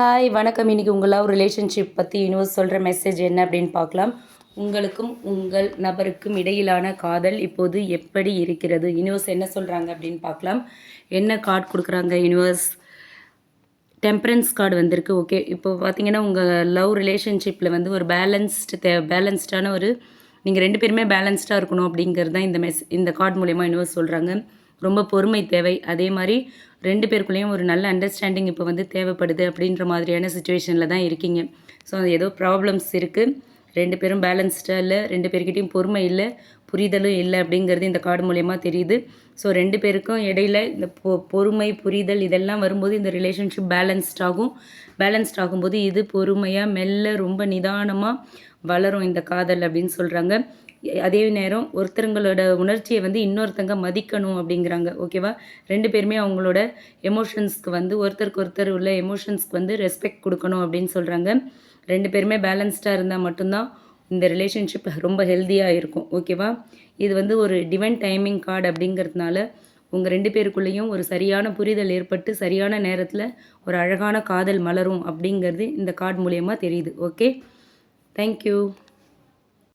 Hi வணக்கம். இன்றைக்கி உங்கள் லவ் ரிலேஷன்ஷிப் பற்றி யூனிவர்ஸ் சொல்கிற மெசேஜ் என்ன அப்படின்னு பார்க்கலாம். உங்களுக்கும் உங்கள் நபருக்கும் இடையிலான காதல் இப்போது எப்படி இருக்கிறது? யூனிவர்ஸ் என்ன சொல்கிறாங்க அப்படின்னு பார்க்கலாம். என்ன கார்டு கொடுக்குறாங்க யூனிவர்ஸ் டெம்பரன்ஸ் கார்டு வந்திருக்கு. ஓகே இப்போ பார்த்தீங்கன்னா உங்கள் லவ் ரிலேஷன்ஷிப்பில் வந்து ஒரு பேலன்ஸ்டு தே பேலன்ஸ்டான ஒரு நீங்கள் ரெண்டு பேருமே பேலன்ஸ்டாக இருக்கணும் அப்படிங்கிறது தான் இந்த மெஸ் இந்த கார்டு மூலயமா யூனிவர்ஸ் சொல்கிறாங்க ரொம்ப பொறுமை தேவை. அதே மாதிரி ரெண்டு பேருக்குள்ளேயும் ஒரு நல்ல அண்டர்ஸ்டாண்டிங் இப்போ வந்து தேவைப்படுது அப்படின்ற மாதிரியான சுச்சுவேஷனில் தான் இருக்கீங்க. ஸோ அது ஏதோ ப்ராப்ளம்ஸ் இருக்குது ரெண்டு பேரும் பேலன்ஸ்டாக இல்லை ரெண்டு பேர்கிட்டையும் பொறுமை இல்லை புரிதலும் இல்லை அப்படிங்கிறது இந்த கார்டு மூலயமா தெரியுது. ஸோ ரெண்டு பேருக்கும் இடையில இந்த பொ பொறுமை புரிதல் இதெல்லாம் வரும்போது இந்த ரிலேஷன்ஷிப் பேலன்ஸ்ட் ஆகும். பேலன்ஸ்ட் ஆகும்போது இது பொறுமையாக மெல்ல ரொம்ப நிதானமாக வளரும் இந்த காதல் அப்படின்னு சொல்கிறாங்க அதே நேரம் ஒருத்தருங்களோட உணர்ச்சியை வந்து இன்னொருத்தங்க மதிக்கணும் அப்படிங்கிறாங்க. ஓகேவா ரெண்டு பேருமே அவங்களோட எமோஷன்ஸ்க்கு வந்து ஒருத்தருக்கு ஒருத்தர் உள்ள எமோஷன்ஸ்க்கு வந்து ரெஸ்பெக்ட் கொடுக்கணும் அப்படின்னு சொல்கிறாங்க ரெண்டு பேருமே பேலன்ஸ்டாக இருந்தால் மட்டும்தான் இந்த ரிலேஷன்ஷிப் ரொம்ப ஹெல்த்தியாக இருக்கும். ஓகேவா இது வந்து ஒரு டிவன் டைமிங் கார்டு அப்படிங்கிறதுனால உங்கள் ரெண்டு பேருக்குள்ளேயும் ஒரு சரியான புரிதல் ஏற்பட்டு சரியான நேரத்தில் ஒரு அழகான காதல் மலரும் அப்படிங்கிறது இந்த கார்டு மூலயமா தெரியுது. Okay Thank you.